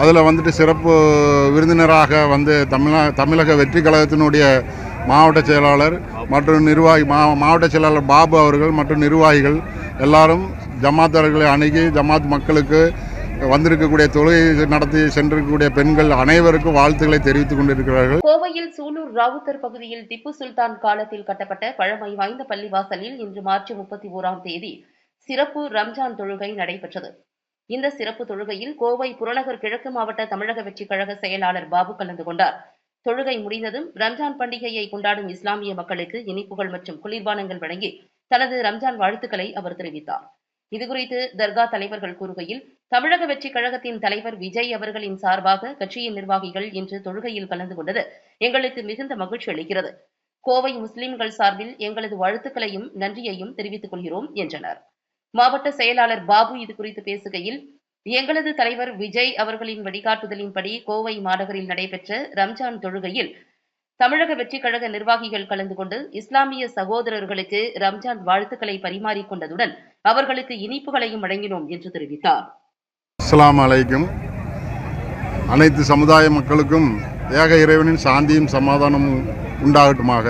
அதில் வந்துட்டு சிறப்பு விருந்தினராக வந்து தமிழ்நா தமிழக வெற்றி கழகத்தினுடைய மாவட்ட செயலாளர் மற்றும் நிர்வாகி மா மாவட்ட செயலாளர் பாபு அவர்கள் மற்றும் நிர்வாகிகள் எல்லாரும் ஜமாத்தார்களை அணுகி ஜமாத் மக்களுக்கு வந்திருக்கக்கூடிய தொழுகை நடத்தி சென்றிருக்கக்கூடிய பெண்கள் அனைவருக்கும் வாழ்த்துக்களை தெரிவித்துக் கொண்டிருக்கிறார்கள். கோவையில் சூலூர் ராவுத்தர் பகுதியில் திப்பு சுல்தான் காலத்தில் கட்டப்பட்ட பழமை வாய்ந்த பள்ளிவாசலில் இன்று மார்ச் முப்பத்தி ஓராம் தேதி சிறப்பு ரம்ஜான் தொழுகை நடைபெற்றது. இந்த சிறப்பு தொழுகையில் கோவை புறநகர் கிழக்கு மாவட்ட தமிழக வெற்றிக் கழக செயலாளர் பாபு கலந்து கொண்டார். தொழுகை முடிந்ததும் ரம்ஜான் பண்டிகையை கொண்டாடும் இஸ்லாமிய மக்களுக்கு இனிப்புகள் மற்றும் குளிர்பானங்கள் வழங்கி தனது ரம்ஜான் வாழ்த்துக்களை அவர் தெரிவித்தார். இதுகுறித்து தர்கா தலைவர்கள் கூறுகையில் தமிழக வெற்றிக் கழகத்தின் தலைவர் விஜய் அவர்களின் சார்பாக கட்சியின் நிர்வாகிகள் இன்று தொழுகையில் கலந்து கொண்டது எங்களுக்கு மிகுந்த மகிழ்ச்சி அளிக்கிறது. கோவை முஸ்லிம்கள் சார்பில் எங்களது வாழ்த்துக்களையும் நன்றியையும் தெரிவித்துக் கொள்கிறோம் என்றனர். மாவட்ட செயலாளர் பாபு இது குறித்து பேசுகையில் எங்களது தலைவர் விஜய் அவர்களின் வழிகாட்டுதலின்படி கோவை மாநகரில் நடைபெற்ற ரம்ஜான் தொழுகையில் தமிழக வெற்றிக் கழக நிர்வாகிகள் கலந்து கொண்டு இஸ்லாமிய சகோதரர்களுக்கு ரம்ஜான் வாழ்த்துக்களை பரிமாறிக்கொண்டதுடன் அவர்களுக்கு இனிப்புகளையும் வழங்கினோம் என்று தெரிவித்தார். அஸ்லாம் அலைக்கும். அனைத்து சமுதாய மக்களுக்கும் ஏக இறைவனின் சாந்தியும் சமாதானமும் உண்டாகட்டுமாக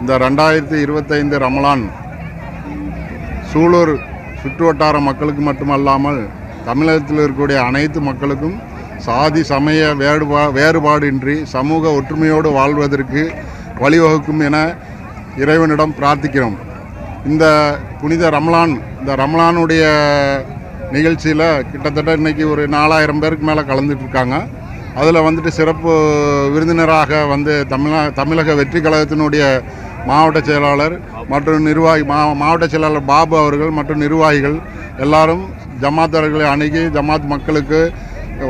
இந்த ரெண்டாயிரத்தி இருபத்தைந்து ரமலான் சூலூர் சுற்றுவட்டார மக்களுக்கு மட்டுமல்லாமல் தமிழகத்தில் இருக்கக்கூடிய அனைத்து மக்களுக்கும் சாதி சமய வேறுபா வேறுபாடின்றி சமூக ஒற்றுமையோடு வாழ்வதற்கு வழிவகுக்கும் என இறைவனிடம் பிரார்த்திக்கிறோம். இந்த புனித ரம்லான் இந்த ரமலானுடைய நிகழ்ச்சியில் கிட்டத்தட்ட இன்றைக்கி ஒரு நாலாயிரம் பேருக்கு மேலே கலந்துட்டுருக்காங்க அதில் வந்துட்டு சிறப்பு விருந்தினராக வந்து தமிழ தமிழக வெற்றி கழகத்தினுடைய மாவட்ட செயலாளர் மற்றும் நிர்வாகி மா மாவட்ட செயலாளர் பாபு அவர்கள் மற்றும் நிர்வாகிகள் எல்லாரும் ஜமாத்தார்களை அணுகி ஜமாத் மக்களுக்கு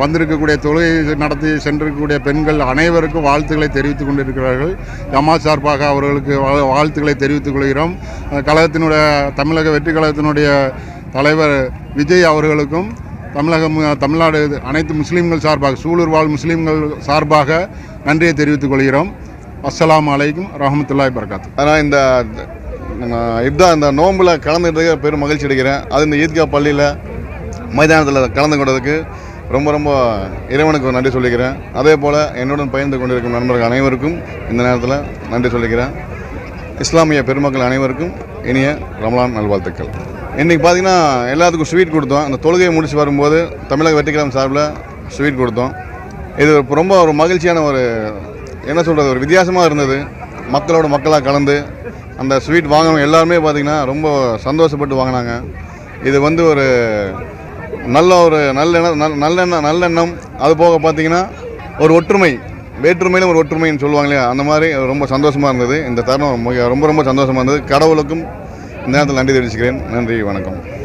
வந்திருக்கக்கூடிய தொழுகை நடத்தி சென்றிருக்கக்கூடிய பெண்கள் அனைவருக்கும் வாழ்த்துக்களை தெரிவித்துக் கொண்டிருக்கிறார்கள். ஜமாத் சார்பாக அவர்களுக்கு வாழ்த்துக்களை தெரிவித்துக் கொள்கிறோம். கழகத்தினுடைய தமிழக வெற்றி கழகத்தினுடைய தலைவர் விஜய் அவர்களுக்கும் தமிழகம் தமிழ்நாடு அனைத்து முஸ்லீம்கள் சார்பாக சூலூர் வாழ் முஸ்லீம்கள் சார்பாக நன்றியை தெரிவித்துக் கொள்கிறோம். அஸ்லாம் அலைக்கும் ரஹமத்துல்லாய் பரகாத் ஆனால் இந்த இதுதான் இந்த நோம்பில் கலந்துக்கிட்டு பெரும் மகிழ்ச்சி அடைக்கிறேன். அது இந்த ஈத்கா பள்ளியில் மைதானத்தில் கலந்து கொண்டதுக்கு ரொம்ப ரொம்ப இறைவனுக்கு ஒரு நன்றி சொல்லிக்கிறேன். அதே போல் என்னுடன் பயந்து கொண்டிருக்கும் நண்பர்கள் அனைவருக்கும் இந்த நேரத்தில் நன்றி சொல்லிக்கிறேன். இஸ்லாமிய பெருமக்கள் அனைவருக்கும் இனிய ரமலான் நல்வாழ்த்துக்கள். இன்றைக்கி பார்த்தீங்கன்னா எல்லாத்துக்கும் ஸ்வீட் கொடுத்தோம். அந்த தொழுகையை முடித்து வரும்போது தமிழக வெற்றிக்கிழமை சார்பில் ஸ்வீட் கொடுத்தோம். இது ரொம்ப ஒரு மகிழ்ச்சியான ஒரு என்ன சொல்கிறது ஒரு வித்தியாசமாக இருந்தது. மக்களோட மக்களாக கலந்து அந்த ஸ்வீட் வாங்கினவங்க எல்லாருமே பார்த்திங்கன்னா ரொம்ப சந்தோஷப்பட்டு வாங்கினாங்க. இது வந்து ஒரு நல்ல ஒரு நல்லெண்ணம் நல்- நல்லெண்ணம் நல்லெண்ணம் அது போக பார்த்தீங்கன்னா ஒரு ஒற்றுமை வேற்றுமையிலும் ஒரு ஒற்றுமைன்னு சொல்லுவாங்க இல்லையா? அந்த மாதிரி ரொம்ப சந்தோஷமாக இருந்தது. இந்த தருணம் ரொம்ப ரொம்ப சந்தோஷமாக இருந்தது. கடவுளுக்கும் இந்த நேரத்தில் நன்றி தெரிவிச்சுக்கிறேன். நன்றி வணக்கம்.